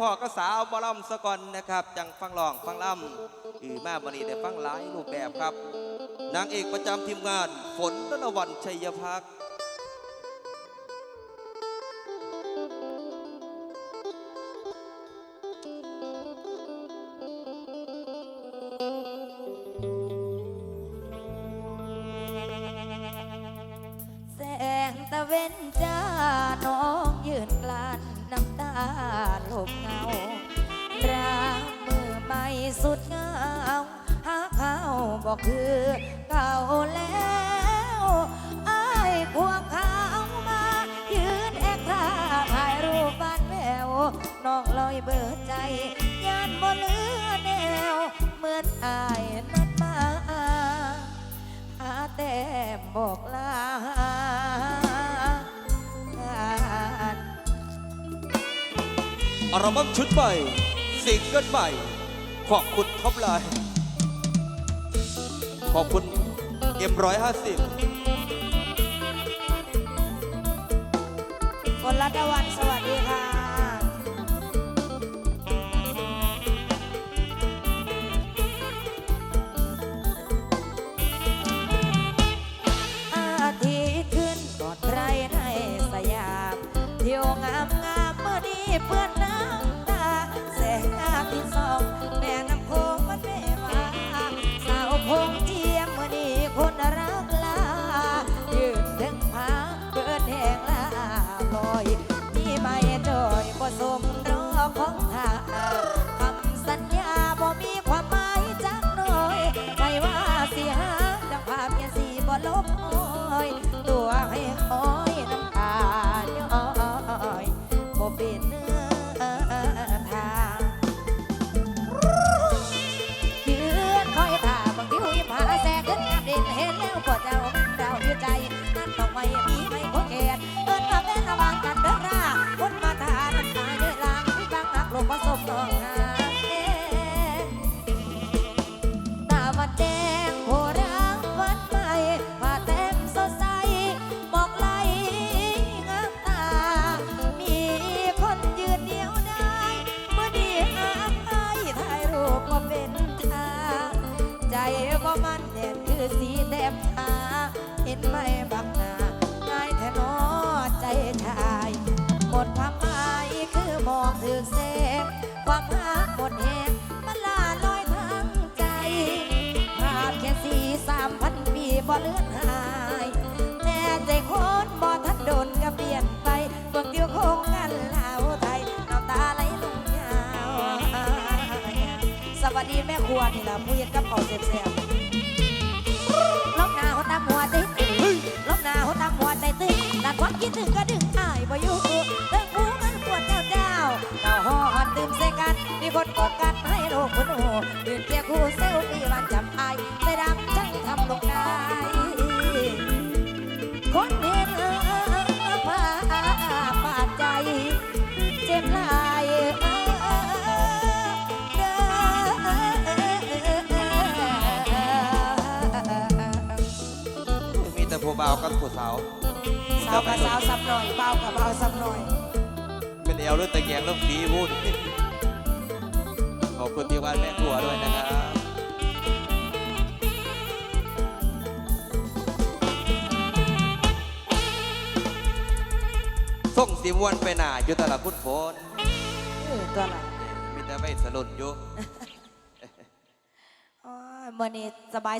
พ่อก็สาวบอลำสะก่อนนะครับจังฟังร้องฟังล่ำอือแมาบันนี้ได้ฟังหลายรูปแบบครับ นางเอกประจำทีมงานฝนดนวันชัยพักษ์แสงตะเวนจ้าน้อง หลบเงารักมือไม่สุดเงาหาเขาบอกคือเก่าแล้ว อัลบั้มชุดใหม่ซิงเกิลใหม่ ขอบคุณท็อปไลน์ขอบคุณเอ็มร้อยห้าสิบคนรัตวันสวัสดีค่ะ อาทิตย์ขึ้นกอดใครในสยาม เที่ยวงามงามเมื่อนี้เพื่อน มีไม่ขอเกตเอินมาเป็นระวางกันเด้อราคนมาทาน้ำตาเยอะลางที่บางหักลงผสมน้องหาเองตาวันแดงโหรังวันใหม่ผ้าเต็มสดใสหมอกไหลงามตา มีคนยืนเดียวได้เมื่อดีหาไอ้ถ่ายรูปก็เป็นทาง ใจก็มันเด่นคือสีแต้มตาเห็นไหมบักหนา ดีแม่ครัวนี่ล่ะผู้เย็นกับเขาวเสียบๆล็อกหน้าเขาตามหัวใจตึงล็อกหน้าเขาตามหัวใจตึงนัดความคิดถึงก็ดึงอายบ่อยู่เรื่องผู้มันปวดเจ้าเจ้าเจ้าหอนดื่มใส่กันมีคนกอดกันให้โลกคนโหยืนเคียง บ่าวกับผู้สาวสาวกับสาวสับหน่อยเบากับเบาสับหน่อย เป็นเอวเรื่องตะแกรงเรื่องสีพูดขอบคุณที่วานแม่ครัวด้วยนะครับส่งสีมวนไปหนาอยู่แตละคุณโฟนเออตัวละมีแต่ไม่สลุนอยู่ โอ้ยมื่อนี้สบาย